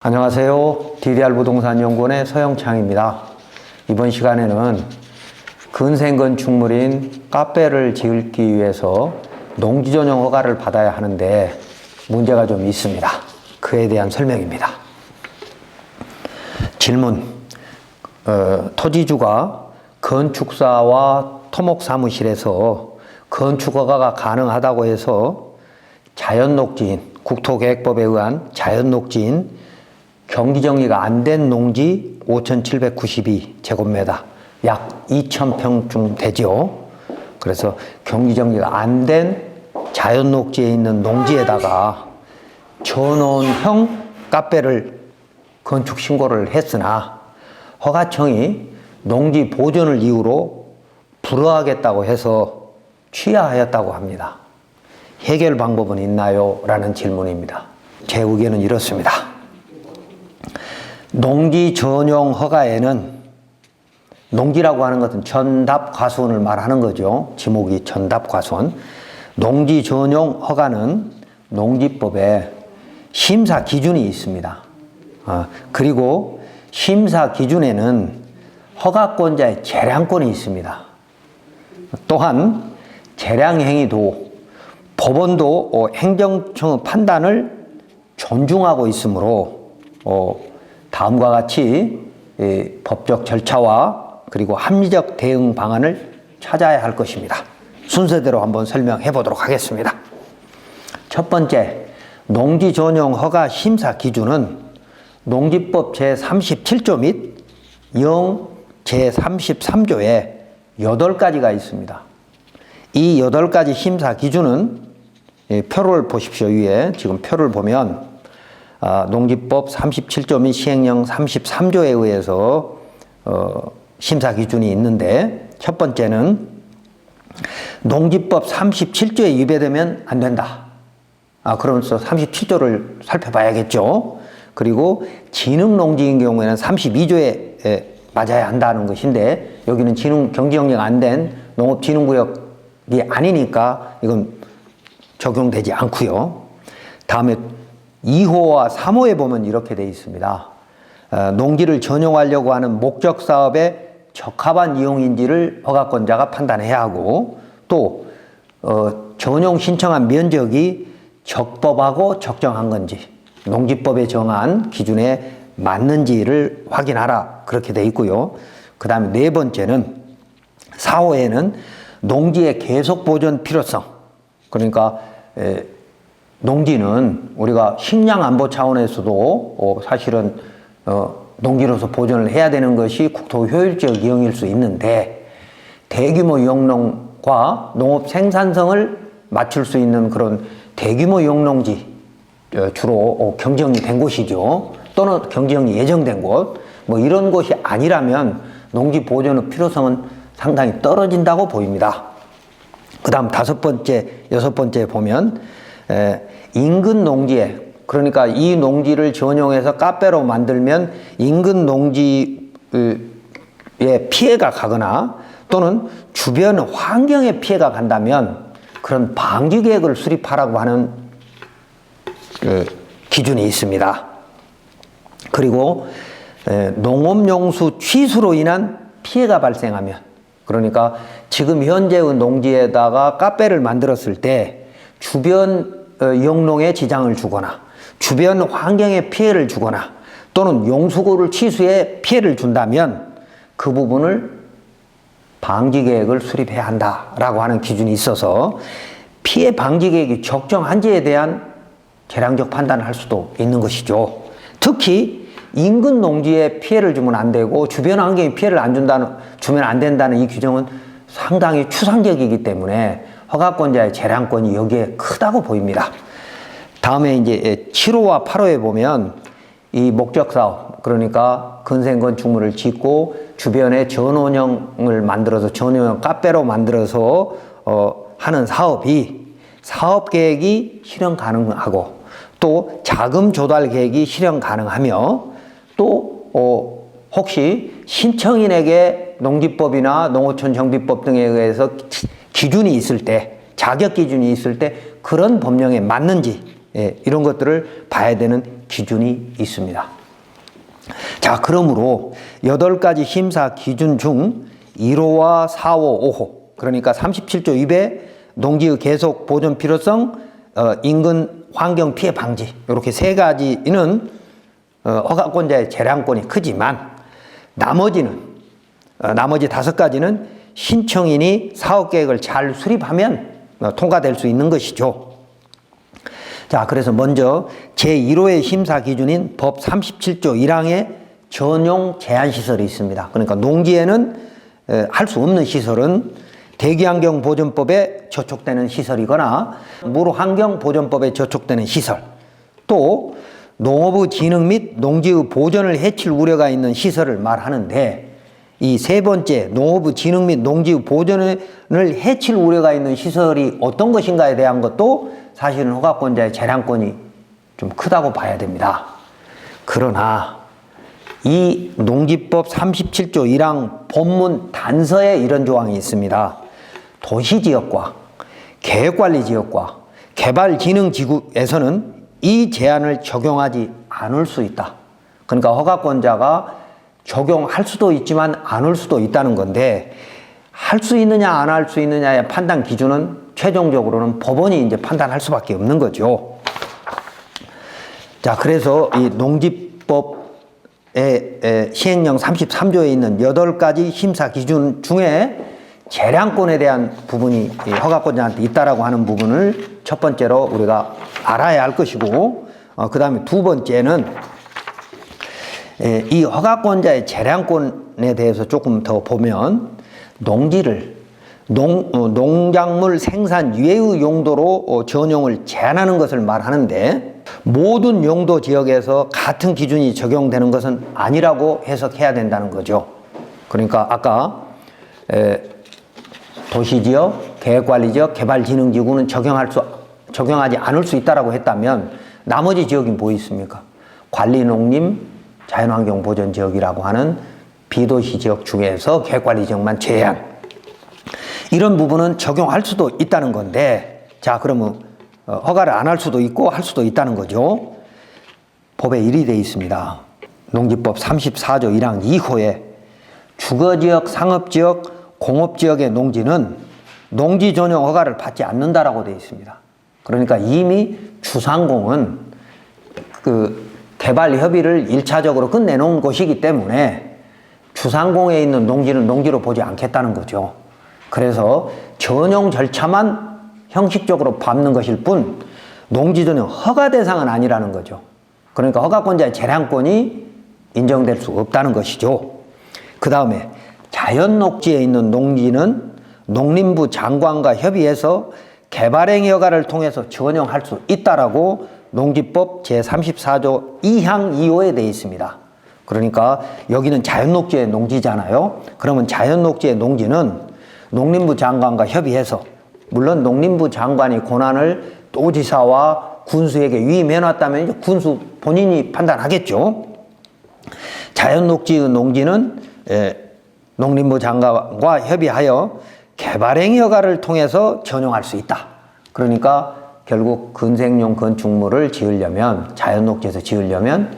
안녕하세요. DDR 부동산 연구원의 서영창입니다. 이번 시간에는 근생 건축물인 카페를 지을기 위해서 농지 전용 허가를 받아야 하는데 문제가 좀 있습니다. 그에 대한 설명입니다. 질문. 어, 토지주가 건축사와 토목 사무실에서 건축 허가가 가능하다고 해서 자연 녹지인, 국토계획법에 의한 자연 녹지인 경기 정리가 안 된 농지 5,792제곱미터, 약 2,000평쯤 되죠. 그래서 경기 정리가 안 된 자연 녹지에 있는 농지에다가 전원형 카페를 건축 신고를 했으나 허가청이 농지 보존을 이유로 불허하겠다고 해서 취하하였다고 합니다. 해결 방법은 있나요? 라는 질문입니다. 제 의견은 이렇습니다. 농지 전용 허가에는 농지라고 하는 것은 전답 과수원을 말하는 거죠. 지목이 전답 과수원. 농지 전용 허가는 농지법에 심사 기준이 있습니다. 아, 그리고 심사 기준에는 허가권자의 재량권이 있습니다. 또한 재량 행위도 법원도 어, 행정청의 판단을 존중하고 있으므로 어, 다음과 같이 예, 법적 절차와 그리고 합리적 대응 방안을 찾아야 할 것입니다. 순서대로 한번 설명해 보도록 하겠습니다. 첫 번째, 농지 전용 허가 심사 기준은 농지법 제37조 및 영 제33조에 8가지가 있습니다. 이 8가지 심사 기준은 예, 표를 보십시오. 위에 지금 표를 보면 아, 농지법 37조 및 시행령 33조에 의해서 어, 심사 기준이 있는데 첫 번째는 농지법 37조에 위배되면 안 된다. 아, 그러면서 37조를 살펴봐야겠죠. 그리고 진흥 농지인 경우에는 32조에 맞아야 한다는 것인데 여기는 진흥 경지영역 안 된 농업 진흥 구역이 아니니까 이건 적용되지 않고요. 다음에 2호와 3호에 보면 이렇게 돼 있습니다. 어, 농지를 전용하려고 하는 목적 사업에 적합한 이용인지를 허가권자가 판단해야 하고 또 어, 전용 신청한 면적이 적법하고 적정한 건지 농지법에 정한 기준에 맞는지를 확인하라 그렇게 돼 있고요. 그 다음에 네 번째는 4호에는 농지의 계속 보존 필요성 그러니까 에, 농지는 우리가 식량 안보 차원에서도 어, 사실은 어, 농지로서 보존을 해야 되는 것이 국토 효율적 이용일 수 있는데 대규모 영농과 농업 생산성을 맞출 수 있는 그런 대규모 영농지 어, 주로 어, 경정이 된 곳이죠. 또는 경정이 예정된 곳, 뭐 이런 곳이 아니라면 농지 보존의 필요성은 상당히 떨어진다고 보입니다. 그 다음 다섯 번째, 여섯 번째 보면 에, 인근 농지에 그러니까 이 농지를 전용해서 카페로 만들면 인근 농지에 피해가 가거나 또는 주변 환경에 피해가 간다면 그런 방지 계획을 수립하라고 하는 그 기준이 있습니다. 그리고 농업용수 취수로 인한 피해가 발생하면 그러니까 지금 현재의 농지에다가 카페를 만들었을 때 주변 어, 영농에 지장을 주거나 주변 환경에 피해를 주거나 또는 용수구를 취수에 피해를 준다면 그 부분을 방지 계획을 수립해야 한다라고 하는 기준이 있어서 피해 방지 계획이 적정한지에 대한 재량적 판단을 할 수도 있는 것이죠. 특히 인근 농지에 피해를 주면 안 되고 주변 환경에 피해를 안 준다는 주면 안 된다는 이 규정은 상당히 추상적이기 때문에 허가권자의 재량권이 여기에 크다고 보입니다. 다음에 이제 7호와 8호에 보면 이 목적 사업 그러니까 근생 건축물을 짓고 주변에 전원형을 만들어서 전원형 카페로 만들어서 어 하는 사업이 사업 계획이 실현 가능하고 또 자금 조달 계획이 실현 가능하며 또 어, 혹시 신청인에게 농지법이나 농어촌 정비법 등에 의해서 기준이 있을 때 자격 기준이 있을 때 그런 법령에 맞는지 예, 이런 것들을 봐야 되는 기준이 있습니다. 자, 그러므로 여덟 가지 심사 기준 중 1호와 4호, 5호 그러니까 37조 2배 농지의 계속 보존 필요성, 어, 인근 환경 피해 방지 이렇게 세 가지는 어, 허가권자의 재량권이 크지만 나머지는 어, 나머지 다섯 가지는 신청인이 사업 계획을 잘 수립하면 어, 통과될 수 있는 것이죠. 자, 그래서 먼저 제1호의 심사 기준인 법 37조 1항에 전용 제한 시설이 있습니다. 그러니까 농지에는 할 수 없는 시설은 대기환경 보존법에 저촉되는 시설이거나 물환경 보존법에 저촉되는 시설 또 농업의 진흥 및 농지의 보존을 해칠 우려가 있는 시설을 말하는데 이 세 번째 농업의 진흥 및 농지의 보존을 해칠 우려가 있는 시설이 어떤 것인가에 대한 것도 사실은 허가권자의 재량권이 좀 크다고 봐야 됩니다. 그러나 이 농지법 37조 1항 본문 단서에 이런 조항이 있습니다. 도시지역과 계획관리지역과 개발진흥지구에서는 이 제한을 적용하지 않을 수 있다. 그러니까 허가권자가 적용할 수도 있지만 안할 수도 있다는 건데 할 수 있느냐 안 할 수 있느냐의 판단 기준은 최종적으로는 법원이 이제 판단할 수밖에 없는 거죠. 자, 그래서 이 농지법의 시행령 33조에 있는 8가지 심사 기준 중에 재량권에 대한 부분이 허가권자한테 있다라고 하는 부분을 첫 번째로 우리가 알아야 할 것이고, 어, 그 다음에 두 번째는 에, 이 허가권자의 재량권에 대해서 조금 더 보면 농지를 농, 어, 농작물 생산 유해의 용도로 어, 전용을 제한하는 것을 말하는데 모든 용도 지역에서 같은 기준이 적용되는 것은 아니라고 해석해야 된다는 거죠. 그러니까 아까 에, 도시지역, 계획관리지역, 개발진흥지구는 적용할 수 적용하지 않을 수 있다라고 했다면 나머지 지역이 뭐 있습니까? 관리농림, 자연환경 보전 지역이라고 하는 비도시 지역 중에서 계획관리 지역만 제한. 이런 부분은 적용할 수도 있다는 건데, 자, 그러면 어, 허가를 안 할 수도 있고 할 수도 있다는 거죠. 법에 일이 돼 있습니다. 농지법 34조 1항 2호에 주거지역, 상업지역, 공업지역의 농지는 농지 전용 허가를 받지 않는다라고 되어 있습니다. 그러니까 이미 주상공은 그 개발 협의를 일차적으로 끝내놓은 것이기 때문에 주상공에 있는 농지는 농지로 보지 않겠다는 거죠. 그래서 전용 절차만 형식적으로 밟는 것일 뿐 농지 전용 허가 대상은 아니라는 거죠. 그러니까 허가권자의 재량권이 인정될 수 없다는 것이죠. 그 다음에 자연 녹지에 있는 농지는 농림부 장관과 협의해서 개발행위 허가를 통해서 전용할 수 있다라고 농지법 제34조 2항 2호에 되어 있습니다. 그러니까 여기는 자연녹지의 농지잖아요. 그러면 자연녹지의 농지는 농림부 장관과 협의해서 물론 농림부 장관이 권한을 도지사와 군수에게 위임해놨다면 군수 본인이 판단하겠죠. 자연녹지의 농지는 에, 농림부 장관과 협의하여 개발행위 허가를 통해서 전용할 수 있다. 그러니까 결국 근생용 건축물을 지으려면 자연녹지에서 지으려면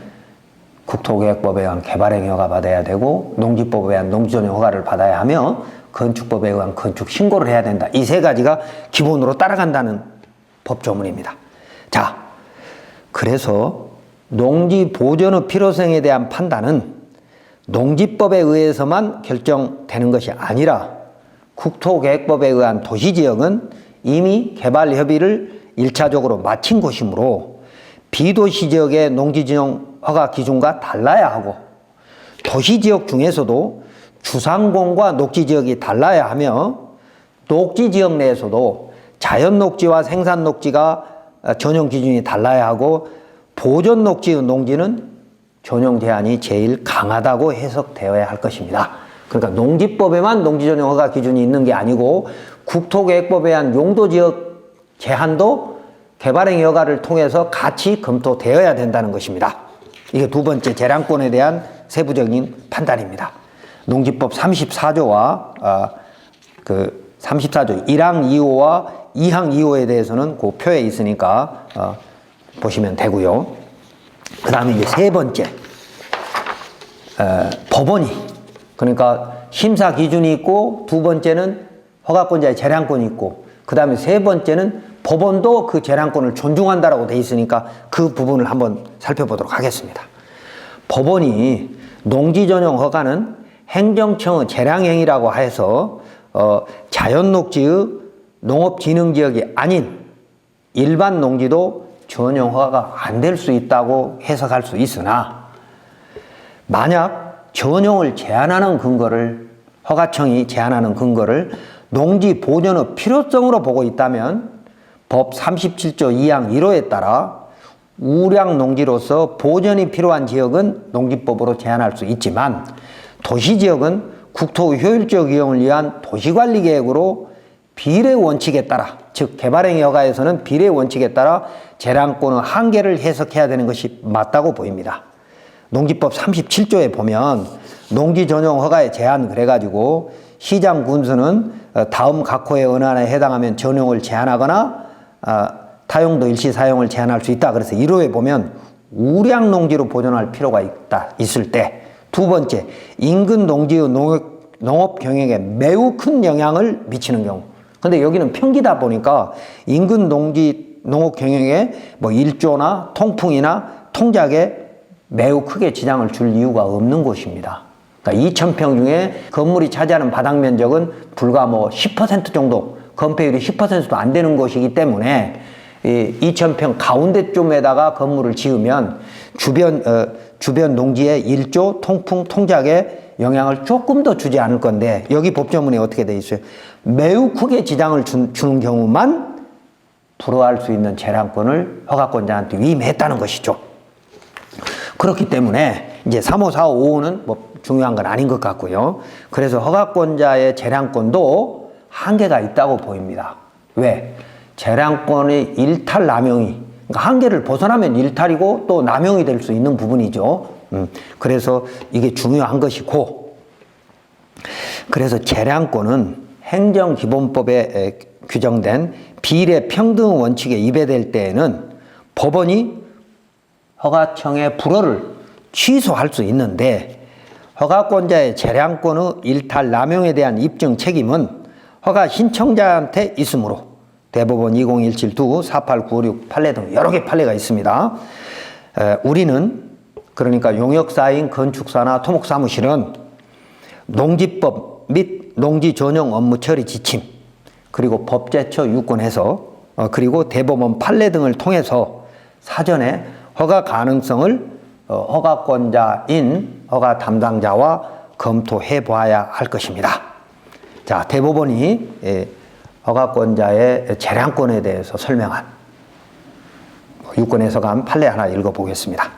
국토계획법에 의한 개발행위 허가 받아야 되고 농지법에 의한 농지전용 허가를 받아야 하며 건축법에 의한 건축 신고를 해야 된다. 이 세 가지가 기본으로 따라간다는 법조문입니다. 자, 그래서 농지 보존의 필요성에 대한 판단은 농지법에 의해서만 결정되는 것이 아니라 국토계획법에 의한 도시지역은 이미 개발 협의를 일차적으로 마친 곳이므로 비도시 지역의 농지지용 허가 기준과 달라야 하고 도시 지역 중에서도 주상공과 녹지 지역이 달라야 하며 녹지 지역 내에서도 자연 녹지와 생산 녹지가 전용 기준이 달라야 하고 보존 녹지의 농지는 전용 제한이 제일 강하다고 해석되어야 할 것입니다. 그러니까 농지법에만 농지 전용 허가 기준이 있는 게 아니고 국토계획법에 의한 용도 지역 제한도 개발행위 허가를 통해서 같이 검토되어야 된다는 것입니다. 이게 두 번째 재량권에 대한 세부적인 판단입니다. 농지법 34조와 아, 그 34조 1항 2호와 2항 2호에 대해서는 그 표에 있으니까 어, 보시면 되고요. 그 다음에 이제 세 번째, 에, 법원이 그러니까 심사 기준이 있고 두 번째는 허가권자의 재량권이 있고 그 다음에 세 번째는 법원도 그 재량권을 존중한다라고 돼 있으니까 그 부분을 한번 살펴보도록 하겠습니다. 법원이 농지 전용 허가는 행정청의 재량행위라고 해서 어, 자연녹지의 농업진흥지역이 아닌 일반 농지도 전용 허가가 안 될 수 있다고 해석할 수 있으나 만약 전용을 제한하는 근거를 허가청이 제한하는 근거를 농지 보존의 필요성으로 보고 있다면 법 37조 2항 1호에 따라 우량 농지로서 보존이 필요한 지역은 농지법으로 제한할 수 있지만 도시 지역은 국토 효율적 이용을 위한 도시관리 계획으로 비례 원칙에 따라 즉 개발행위 허가에서는 비례 원칙에 따라 재량권의 한계를 해석해야 되는 것이 맞다고 보입니다. 농지법 37조에 보면 농지 전용 허가의 제한 그래가지고 시장 군수는 어, 다음 각호의 하나에 해당하면 전용을 제한하거나 어, 타용도 일시 사용을 제한할 수 있다. 그래서 1호에 보면 우량 농지로 보존할 필요가 있다. 있을 때 두 번째 인근 농지의 농업, 농업 경영에 매우 큰 영향을 미치는 경우. 근데 여기는 평기다 보니까 인근 농지 농업 경영에 뭐 일조나 통풍이나 통작에 매우 크게 지장을 줄 이유가 없는 곳입니다. 그러니까 2,000평 중에 건물이 차지하는 바닥 면적은 불과 뭐 10% 정도, 건폐율이 10%도 안 되는 곳이기 때문에 이 2,000평 가운데 쪽에다가 건물을 지으면 주변 어, 주변 농지의 일조, 통풍, 통작에 영향을 조금 더 주지 않을 건데 여기 법조문에 어떻게 돼 있어요? 매우 크게 지장을 주, 주는 경우만 불허할 수 있는 재량권을 허가권자한테 위임했다는 것이죠. 그렇기 때문에 이제 3호, 4호, 5호는 뭐 중요한 건 아닌 것 같고요. 그래서 허가권자의 재량권도 한계가 있다고 보입니다. 왜? 재량권의 일탈 남용이 그러니까 한계를 벗어나면 일탈이고 또 남용이 될 수 있는 부분이죠. 음, 그래서 이게 중요한 것이고 그래서 재량권은 행정기본법에 에, 규정된 비례 평등 원칙에 위배될 때에는 법원이 허가청의 불허를 취소할 수 있는데 허가권자의 재량권의 일탈 남용에 대한 입증 책임은 허가 신청자한테 있으므로 대법원 2017두 48956 판례 등 여러 개 판례가 있습니다. 에, 우리는 그러니까 용역사인 건축사나 토목사무실은 농지법 및 농지 전용 업무 처리 지침 그리고 법제처 유권해서 어, 그리고 대법원 판례 등을 통해서 사전에 허가 가능성을 어, 허가권자인 허가 담당자와 검토해 보아야 할 것입니다. 자, 대법원이 예, 허가권자의 재량권에 대해서 설명한 유권에서 간 판례 하나 읽어보겠습니다.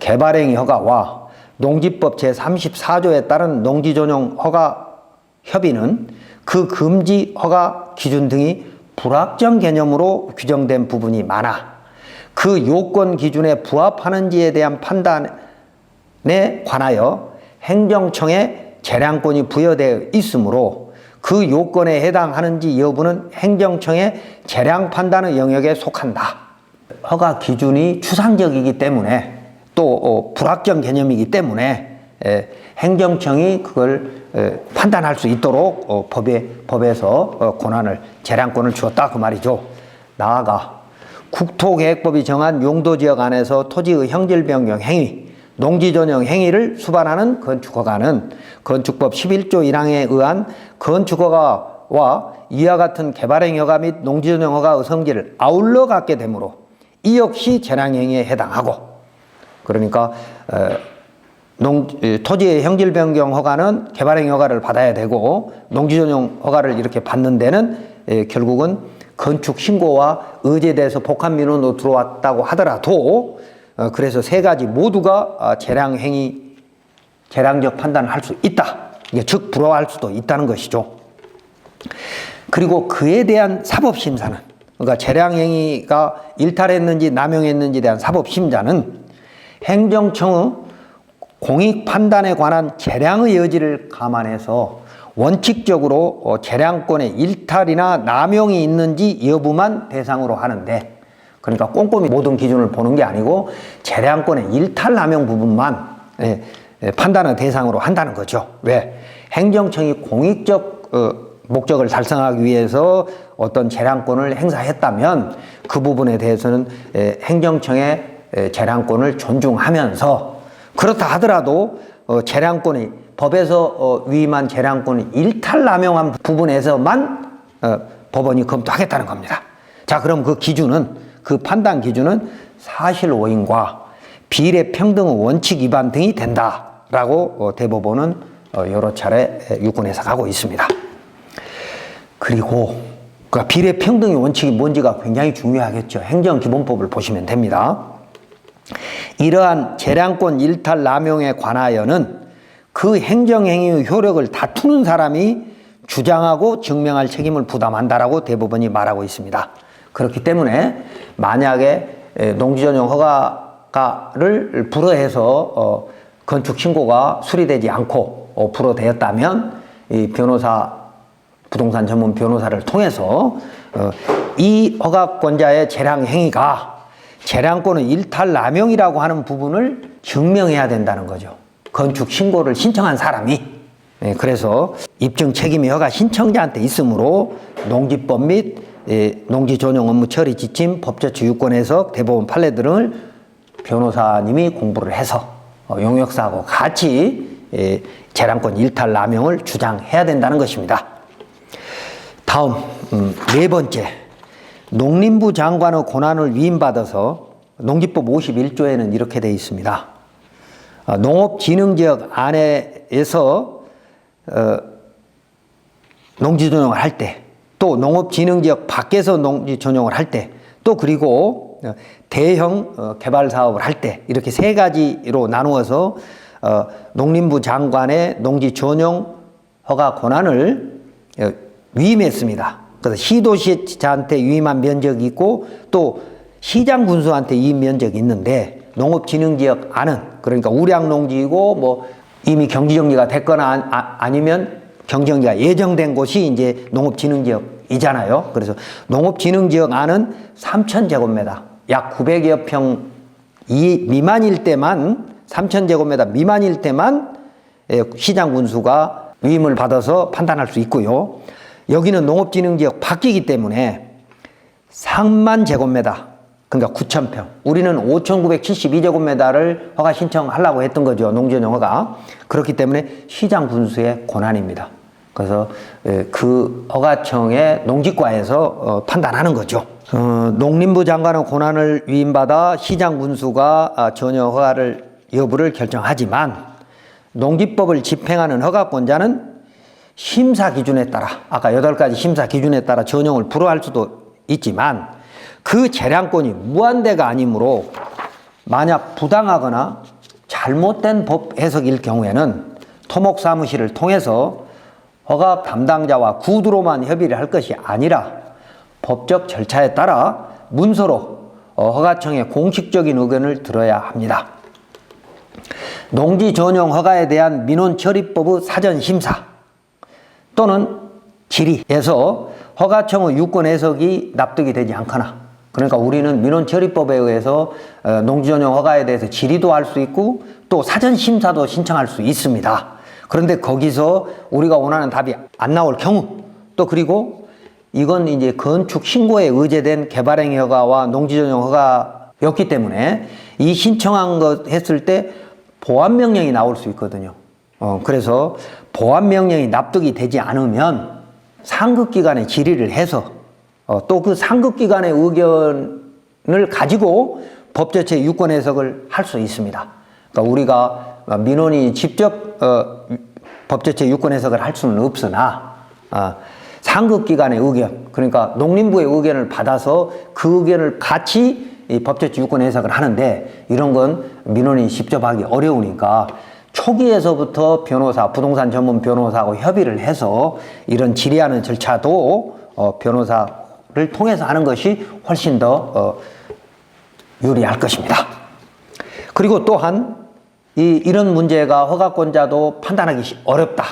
개발행위 허가와 농지법 제34조에 따른 농지전용 허가 협의는 그 금지 허가 기준 등이 불확정 개념으로 규정된 부분이 많아 그 요건 기준에 부합하는지에 대한 판단에 관하여 행정청에 재량권이 부여되어 있으므로 그 요건에 해당하는지 여부는 행정청의 재량 판단의 영역에 속한다. 허가 기준이 추상적이기 때문에 또 어, 불확정 개념이기 때문에 에, 행정청이 그걸 에, 판단할 수 있도록 어, 법에 법에서 어, 권한을 재량권을 주었다 그 말이죠. 나아가 국토계획법이 정한 용도지역 안에서 토지의 형질 변경 행위, 농지 전용 행위를 수반하는 건축허가는 건축법 11조 1항에 의한 건축허가와 이와 같은 개발행위 허가 및 농지 전용 허가 의 성질을 아울러 갖게 되므로 이 역시 재량행위에 해당하고 그러니까 어, 농, 토지의 형질 변경 허가는 개발행위 허가를 받아야 되고 농지 전용 허가를 이렇게 받는 데는 에, 결국은 건축 신고와 의제돼서 복합 민원으로 들어왔다고 하더라도 어, 그래서 세 가지 모두가 아, 재량 행위 재량적 판단을 할 수 있다. 즉 불허할 수도 있다는 것이죠. 그리고 그에 대한 사법 심사는 그러니까 재량 행위가 일탈했는지 남용했는지에 대한 사법 심사는 행정청의 공익 판단에 관한 재량의 여지를 감안해서 원칙적으로 어, 재량권의 일탈이나 남용이 있는지 여부만 대상으로 하는데 그러니까 꼼꼼히 모든 기준을 보는 게 아니고 재량권의 일탈 남용 부분만 예, 예, 판단의 대상으로 한다는 거죠. 왜? 행정청이 공익적 어, 목적을 달성하기 위해서 어떤 재량권을 행사했다면 그 부분에 대해서는 예, 행정청의 예, 재량권을 존중하면서 그렇다 하더라도 어, 재량권이 법에서 어, 위임한 재량권을 일탈 남용한 부분에서만 어, 법원이 검토하겠다는 겁니다. 자, 그럼 그 기준은 그 판단 기준은 사실 오인과 비례 평등의 원칙 위반 등이 된다라고 어, 대법원은 어, 여러 차례 유권 해석하고 있습니다. 그리고 그 비례 평등의 원칙이 뭔지가 굉장히 중요하겠죠. 행정기본법을 보시면 됩니다. 이러한 재량권 일탈 남용에 관하여는 그 행정행위의 효력을 다투는 사람이 주장하고 증명할 책임을 부담한다라고 대법원이 말하고 있습니다. 그렇기 때문에 만약에 에, 농지 전용 허가를 불허해서 어, 건축 신고가 수리되지 않고 어, 불허되었다면 이 변호사 부동산 전문 변호사를 통해서 어, 이 허가권자의 재량 행위가 재량권의 일탈 남용이라고 하는 부분을 증명해야 된다는 거죠. 건축 신고를 신청한 사람이 예, 그래서 입증 책임이 허가 신청자한테 있으므로 농지법 및 예, 농지 전용 업무 처리 지침, 법조치 유권 해석, 대법원 판례 등을 변호사님이 공부를 해서 어, 용역사하고 같이 예, 재량권 일탈 남용을 주장해야 된다는 것입니다. 다음 음, 네 번째 농림부 장관의 권한을 위임받아서 농지법 51조에는 이렇게 되어 있습니다. 어, 농업진흥지역 안에서 어, 농지 전용을 할 때, 또 농업진흥지역 밖에서 농지 전용을 할 때, 또 그리고 어, 대형 어, 개발 사업을 할 때 이렇게 세 가지로 나누어서 어, 농림부 장관의 농지 전용 허가 권한을 어, 위임했습니다. 그래서 시도시장한테 위임한 면적이 있고 또 시장 군수한테 위임 면적이 있는데 농업진흥지역 안은 그러니까 우량농지이고 뭐 이미 경지정지가 됐거나 아, 아니면 경지정지가 예정된 곳이 이제 농업진흥지역이잖아요. 그래서 농업진흥지역 안은 3,000제곱미터, 약 900여 평 이 미만일 때만 3,000제곱미터 미만일 때만 예, 시장 군수가 위임을 받아서 판단할 수 있고요. 여기는 농업진흥지역 밖이기 때문에 3만 제곱미터, 그러니까 9천 평. 우리는 5,972제곱미터를 허가 신청하려고 했던 거죠. 농지전용 허가. 그렇기 때문에 시장 군수의 권한입니다. 그래서 에, 그 허가청의 농지과에서 어, 판단하는 거죠. 어, 농림부 장관의 권한을 위임받아 시장 군수가 아, 전혀 허가를 여부를 결정하지만 농지법을 집행하는 허가권자는 심사 기준에 따라 아까 여덟 가지 심사 기준에 따라 전용을 불허할 수도 있지만 그 재량권이 무한대가 아니므로 만약 부당하거나 잘못된 법 해석일 경우에는 토목 사무실을 통해서 허가 담당자와 구두로만 협의를 할 것이 아니라 법적 절차에 따라 문서로 어, 허가청의 공식적인 의견을 들어야 합니다. 농지 전용 허가에 대한 민원 처리법의 사전 심사 또는 질의에서 허가청의 유권 해석이 납득이 되지 않거나 그러니까 우리는 민원 처리법에 의해서 어, 농지 전용 허가에 대해서 질의도 할 수 있고 또 사전 심사도 신청할 수 있습니다. 그런데 거기서 우리가 원하는 답이 안 나올 경우 또 그리고 이건 이제 건축 신고에 의제된 개발행위 허가와 농지 전용 허가였기 때문에 이 신청한 것 했을 때 보안 명령이 나올 수 있거든요. 어, 그래서 보안 명령이 납득이 되지 않으면 상급 기관에 질의를 해서 어, 또 그 상급 기관의 의견을 가지고 법제체 유권 해석을 할 수 있습니다. 그러니까 우리가 민원이 직접 어, 법제체 유권 해석을 할 수는 없으나 어, 상급 기관의 의견, 그러니까 농림부의 의견을 받아서 그 의견을 같이 이 법제체 유권 해석을 하는데 이런 건 민원이 직접 하기 어려우니까 초기에서부터 변호사, 부동산 전문 변호사하고 협의를 해서 이런 질의하는 절차도 어, 변호사를 통해서 하는 것이 훨씬 더 어, 유리할 것입니다. 그리고 또한 이, 이런 문제가 허가권자도 판단하기 시- 어렵다.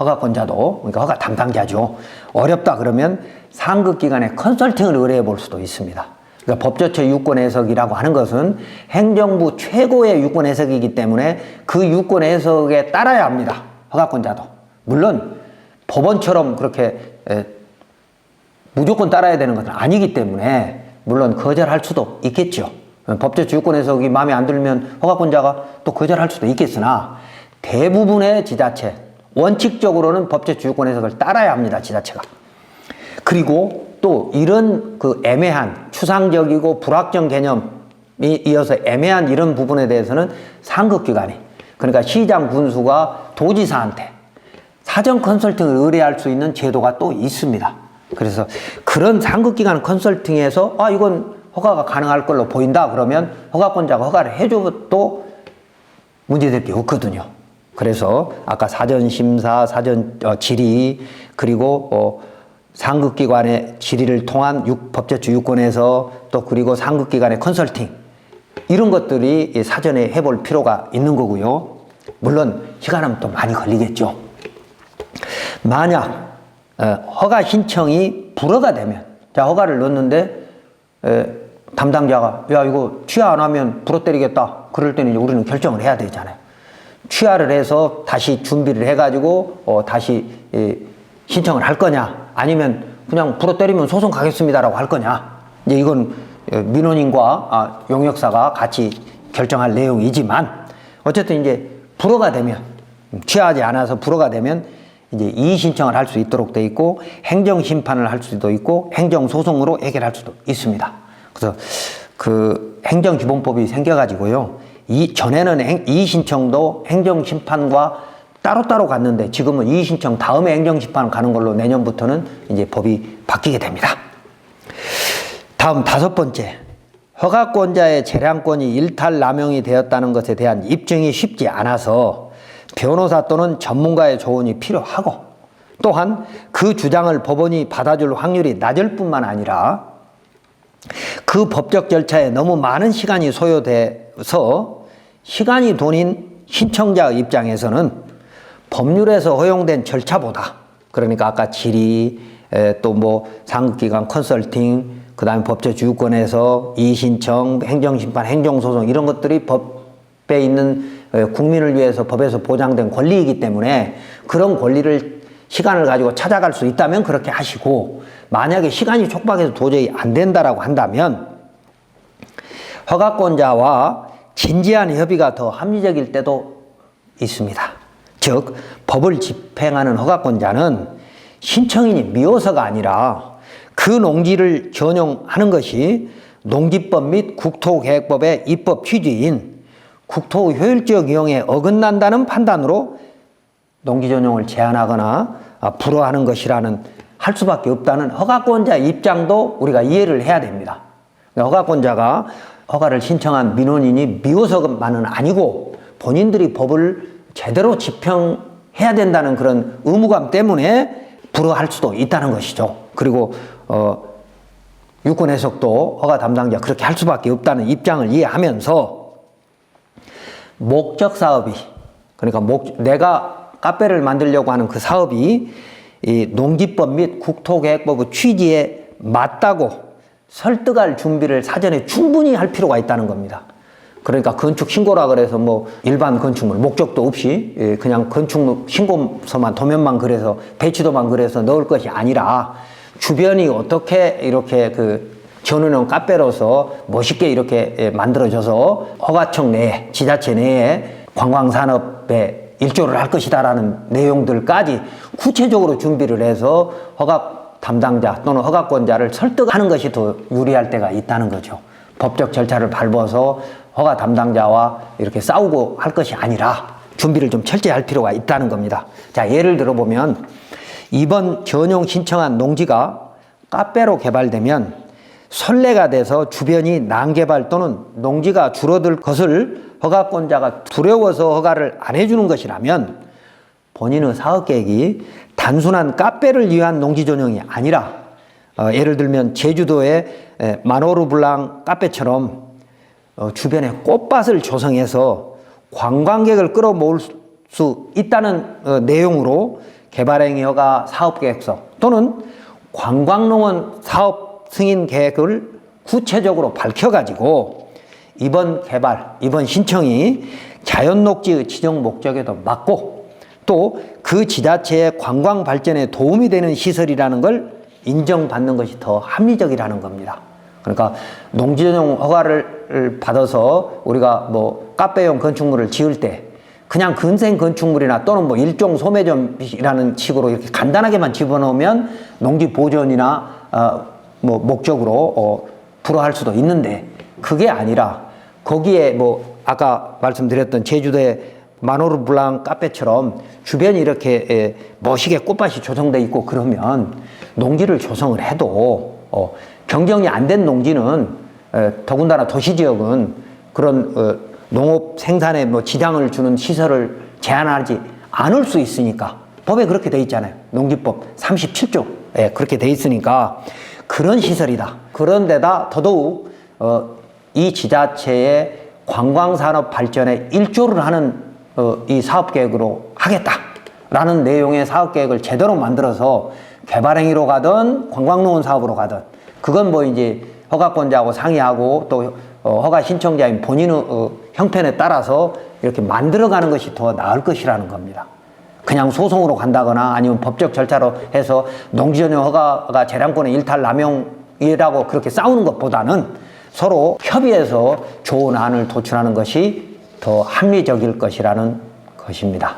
허가권자도, 그러니까 허가 담당자죠. 어렵다 그러면 상급 기관에 컨설팅을 의뢰해 볼 수도 있습니다. 그러니까 법조처 유권 해석이라고 하는 것은 행정부 최고의 유권 해석이기 때문에 그 유권 해석에 따라야 합니다. 허가권자도. 물론 법원처럼 그렇게 에, 무조건 따라야 되는 것은 아니기 때문에 물론 거절할 수도 있겠죠. 법조처 유권 해석이 마음에 안 들면 허가권자가 또 거절할 수도 있겠으나 대부분의 지자체 원칙적으로는 법조처 유권 해석을 따라야 합니다. 지자체가. 그리고 또 이런 그 애매한 추상적이고 불확정 개념이 이어서 애매한 이런 부분에 대해서는 상급기관이 그러니까 시장 군수가 도지사한테 사전 컨설팅을 의뢰할 수 있는 제도가 또 있습니다. 그래서 그런 상급기관 컨설팅에서 아 이건 허가가 가능할 걸로 보인다 그러면 허가권자가 허가를 해줘도 문제될 게 없거든요. 그래서 아까 사전 심사, 사전 어, 질의 그리고 어, 상급기관의 질의를 통한 육, 법제주 유권에서 또 그리고 상급기관의 컨설팅 이런 것들이 이 사전에 해볼 필요가 있는 거고요. 물론 시간은 또 많이 걸리겠죠. 만약 어, 허가 신청이 불허가 되면 자 허가를 넣었는데 에, 담당자가 야 이거 취하 안 하면 불어 때리겠다. 그럴 때는 이제 우리는 결정을 해야 되잖아요. 취하를 해서 다시 준비를 해가지고 어, 다시 에, 신청을 할 거냐 아니면 그냥 불어 때리면 소송 가겠습니다라고 할 거냐. 이제 이건 어, 민원인과 아, 용역사가 같이 결정할 내용이지만 어쨌든 이제 불허가 되면 취하지 않아서 불허가 되면 이제 이의 신청을 할 수 있도록 돼 있고 행정 심판을 할 수도 있고 행정 소송으로 해결할 수도 있습니다. 그래서 그 행정 기본법이 생겨 가지고요. 이 전에는 행, 이의 신청도 행정 심판과 따로따로 갔는데 지금은 이의 신청 다음에 행정 심판 가는 걸로 내년부터는 이제 법이 바뀌게 됩니다. 다음 다섯 번째. 허가권자의 재량권이 일탈 남용이 되었다는 것에 대한 입증이 쉽지 않아서 변호사 또는 전문가의 조언이 필요하고 또한 그 주장을 법원이 받아줄 확률이 낮을 뿐만 아니라 그 법적 절차에 너무 많은 시간이 소요돼서 시간이 돈인 신청자 입장에서는 법률에서 허용된 절차보다 그러니까 아까 질의 또 뭐 상급기관 컨설팅 그다음에 법조주권에서 이의신청 행정심판 행정소송 이런 것들이 법에 있는 어, 국민을 위해서 법에서 보장된 권리이기 때문에 그런 권리를 시간을 가지고 찾아갈 수 있다면 그렇게 하시고 만약에 시간이 촉박해서 도저히 안 된다라고 한다면 허가권자와 진지한 협의가 더 합리적일 때도 있습니다. 즉 법을 집행하는 허가권자는 신청인이 미워서가 아니라 그 농지를 전용하는 것이 농지법 및 국토계획법의 입법 취지인 국토 효율적 이용에 어긋난다는 판단으로 농지 전용을 제한하거나 아, 불허하는 것이라는 할 수밖에 없다는 허가권자 입장도 우리가 이해를 해야 됩니다. 그러니까 허가권자가 허가를 신청한 민원인이 미워서만은 아니고 본인들이 법을 제대로 집행해야 된다는 그런 의무감 때문에 불허할 수도 있다는 것이죠. 그리고 어, 유권 해석도 허가 담당자 그렇게 할 수밖에 없다는 입장을 이해하면서 목적 사업이 그러니까 목, 내가 카페를 만들려고 하는 그 사업이 이 농지법 및 국토계획법의 취지에 맞다고 설득할 준비를 사전에 충분히 할 필요가 있다는 겁니다. 그러니까 건축 신고라 그래서 뭐 일반 건축물 목적도 없이 예, 그냥 건축 신고서만 도면만 그래서 배치도만 그래서 넣을 것이 아니라 주변이 어떻게 이렇게 그 전원형 카페로서 멋있게 이렇게 예, 만들어져서 허가청 내에 지자체 내에 관광산업에 일조를 할 것이다라는 내용들까지 구체적으로 준비를 해서 허가 담당자 또는 허가권자를 설득하는 것이 더 유리할 때가 있다는 거죠. 법적 절차를 밟아서 허가 담당자와 이렇게 싸우고 할 것이 아니라 준비를 좀 철저히 할 필요가 있다는 겁니다. 자, 예를 들어 보면 이번 전용 신청한 농지가 카페로 개발되면 선례가 돼서 주변이 난개발 또는 농지가 줄어들 것을 허가권자가 두려워서 허가를 안 해주는 것이라면 본인의 사업 계획이 단순한 카페를 위한 농지 전용이 아니라 어, 예를 들면 제주도의 에, 마노르블랑 카페처럼 어, 주변에 꽃밭을 조성해서 관광객을 끌어모을 수 있다는 어, 내용으로 개발행위 허가 사업계획서 또는 관광농원 사업 승인 계획을 구체적으로 밝혀가지고 이번 개발, 이번 신청이 자연녹지의 지정 목적에도 맞고 또 그 지자체의 관광 발전에 도움이 되는 시설이라는 걸 인정받는 것이 더 합리적이라는 겁니다. 그러니까 농지전용 허가를 받아서 우리가 뭐 카페용 건축물을 지을 때 그냥 근생 건축물이나 또는 뭐 일종 소매점이라는 식으로 이렇게 간단하게만 집어넣으면 농지 보존이나 어, 뭐 목적으로 어, 불허할 수도 있는데 그게 아니라 거기에 뭐 아까 말씀드렸던 제주도의 마노르 블랑 카페처럼 주변이 이렇게 에, 멋있게 꽃밭이 조성돼 있고 그러면 농지를 조성을 해도 어, 경정이 안 된 농지는 에, 더군다나 도시 지역은 그런 어, 농업 생산에 뭐 지장을 주는 시설을 제한하지 않을 수 있으니까 법에 그렇게 돼 있잖아요. 농지법 37조에 그렇게 돼 있으니까 그런 시설이다. 그런데다 더더욱 어, 이 지자체의 관광산업 발전에 일조를 하는 어, 이 사업 계획으로 하겠다라는 내용의 사업 계획을 제대로 만들어서 개발행위로 가든 관광농원 사업으로 가든 그건 뭐 이제 허가권자하고 상의하고 또 어, 허가 신청자인 본인의 어, 형편에 따라서 이렇게 만들어가는 것이 더 나을 것이라는 겁니다. 그냥 소송으로 간다거나 아니면 법적 절차로 해서 농지전용 허가가 재량권의 일탈 남용이라고 그렇게 싸우는 것보다는 서로 협의해서 좋은 안을 도출하는 것이 더 합리적일 것이라는 것입니다.